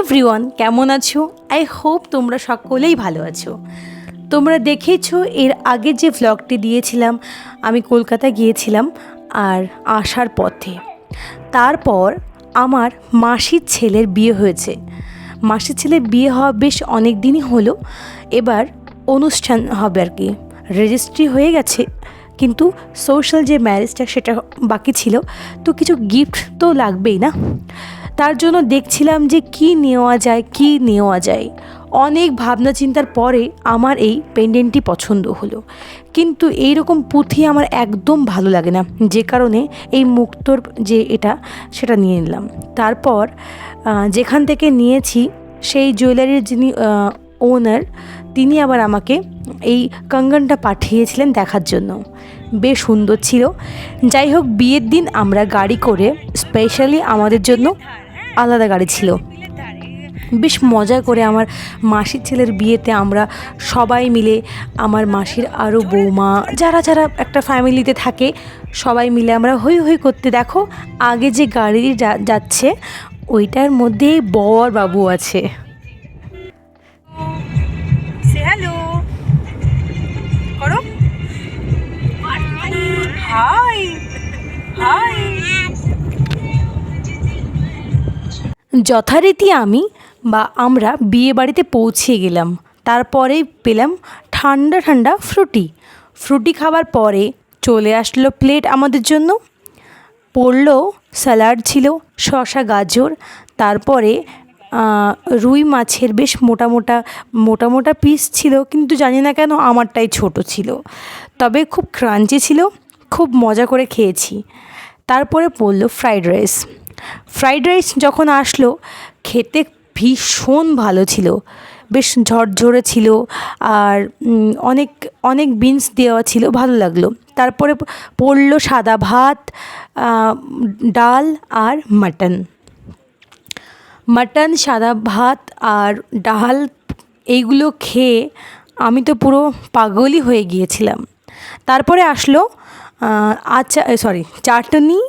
Everyone কেমন আছো? I hope তোমরা সকলেই ভালো আছো। তোমরা দেখেছ এর আগে যে ভ্লগটি দিয়েছিলাম, আমি কলকাতা গিয়েছিলাম আর আসার পথে। তারপর আমার মাসির ছেলের বিয়ে হয়েছে। মাসির ছেলের বিয়ে হওয়া বেশ অনেক দিনই হলো। এবার অনুষ্ঠান হবে আর কি। রেজিস্ট্রি হয়ে গেছে, কিন্তু সোশ্যাল যে ম্যারেজটা সেটা বাকি ছিল, তো কিছু গিফট তো লাগবেই না। তার জন্য দেখছিলাম যে কি নেওয়া যায়, কি নেওয়া যায়। অনেক ভাবনা চিন্তার পরে আমার এই পেন্ডেন্টটি পছন্দ হলো। কিন্তু এই রকম পুঁথি আমার একদম ভালো লাগে না। যে কারণে এই মুক্তোর যে এটা, সেটা নিয়ে নিলাম। তারপর যেখান থেকে নিয়েছি, সেই জুয়েলারির যিনি ওনার, তিনি আবার আমাকে এই কঙ্গনটা পাঠিয়েছিলেন দেখার জন্য। বেশ সুন্দর ছিল। যাই হোক, বিয়ের দিন আমরা গাড়ি করে স্পেশালি আমাদের জন্য আলাদা গাড়ি ছিল। বেশ মজা করে আমার মাসির ছেলের বিয়েতে আমরা সবাই মিলে আমার মাসির আরও বৌমা, যারা যারা একটা ফ্যামিলিতে থাকে, সবাই মিলে আমরা হই হই করতে, দেখো, আগে যে গাড়ি যাচ্ছে, ওইটার মধ্যে বর বাবু আছে। যথারীতি আমি বা আমরা বিয়ে বাড়িতে পৌঁছে গেলাম। তারপরে পেলাম ঠান্ডা ঠান্ডা ফ্রুটি। ফ্রুটি খাবার পরে চলে আসলো প্লেট আমাদের জন্য। পড়ল, স্যালাড ছিল, শসা, গাজর, তারপরে রুই মাছের বেশ মোটা মোটা মোটা মোটা পিস ছিল, কিন্তু জানি না কেন আমারটাই ছোট ছিল। তবে খুব ক্রাঞ্চি ছিল, খুব মজা করে খেয়েছি। তারপরে পড়ল ফ্রাইড রাইস ফ্রাইড রাইস যখন আসলো, খেতে ভীষণ ভালো ছিল। বেশ ঝরঝরে ছিল আর অনেক অনেক বিনস দেওয়া ছিল, ভালো লাগল। তারপরে পড়ল সাদা ভাত ডাল আর মাটন। মাটন, সাদা ভাত আর ডাল এইগুলো খেয়ে আমি তো পুরো পাগলই হয়ে গিয়েছিলাম। তারপরে আসলো আচ্ছা সরি চাটনি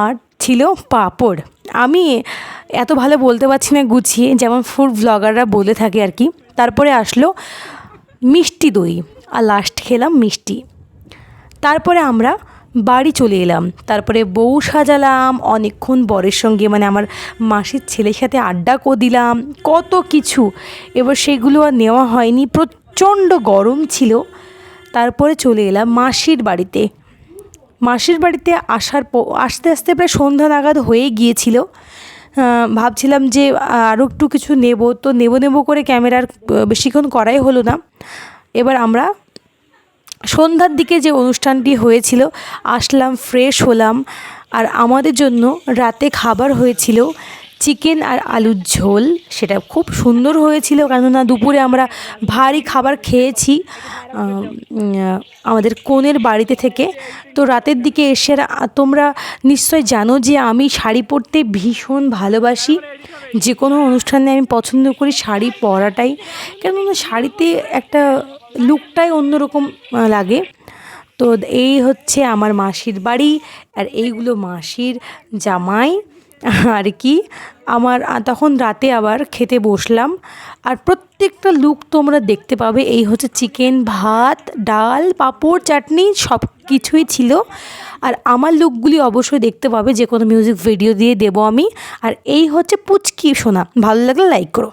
আর ছিল পাঁপড়। আমি এত ভালো বলতে পারছি না গুছিয়ে, যেমন ফুড ব্লগাররা বলে থাকে আর কি। তারপরে আসলো মিষ্টি দই, আর লাস্ট খেলাম মিষ্টি। তারপরে আমরা বাড়ি চলে এলাম। তারপরে বউ সাজালাম, অনেকক্ষণ বরের সঙ্গে মানে আমার মাসির ছেলের সাথে আড্ডা কো দিলাম, কত কিছু। এবার সেগুলো আর নেওয়া হয়নি, প্রচণ্ড গরম ছিল। তারপরে চলে এলাম মাসির বাড়িতে। মাসির বাড়িতে আসার আস্তে আস্তে প্রায় সন্ধ্যা নাগাদ হয়ে গিয়েছিল। ভাবছিলাম যে আরও একটু কিছু নেব, তো নেব নেব করে ক্যামেরার বেশিক্ষণ করাই হলো না। এবার আমরা সন্ধ্যার দিকে যে অনুষ্ঠানটি হয়েছিল, আসলাম ফ্রেশ হলাম। আর আমাদের জন্য রাতে খাবার হয়েছিল চিকেন আর আলুর ঝোল, সেটা খুব সুন্দর হয়েছিল কেননা দুপুরে আমরা ভারী খাবার খেয়েছি আমাদের কোণের বাড়িতে থেকে। তো রাতের দিকে এসে তোমরা নিশ্চয় জানো যে আমি শাড়ি পরতে ভীষণ ভালোবাসি। যে কোনো অনুষ্ঠানে আমি পছন্দ করি শাড়ি পরাটাই, কেননা শাড়িতে একটা লুকটাই অন্যরকম লাগে। তো এই হচ্ছে আমার মাসির বাড়ি, আর এইগুলো মাসির জামাই। আর কি, আমার তখন রাতে আবার খেতে বসলাম। আর প্রত্যেকটা লুক তোমরা দেখতে পাবে, এই হচ্ছে চিকেন, ভাত, ডাল, পাঁপড়, চাটনি, সব কিছুই ছিল। আর আমার লুকগুলি অবশ্যই দেখতে পাবে, যে কোনো মিউজিক ভিডিও দিয়ে দেবো আমি। আর এই হচ্ছে পুচকি সোনা, ভালো লাগলে লাইক করো।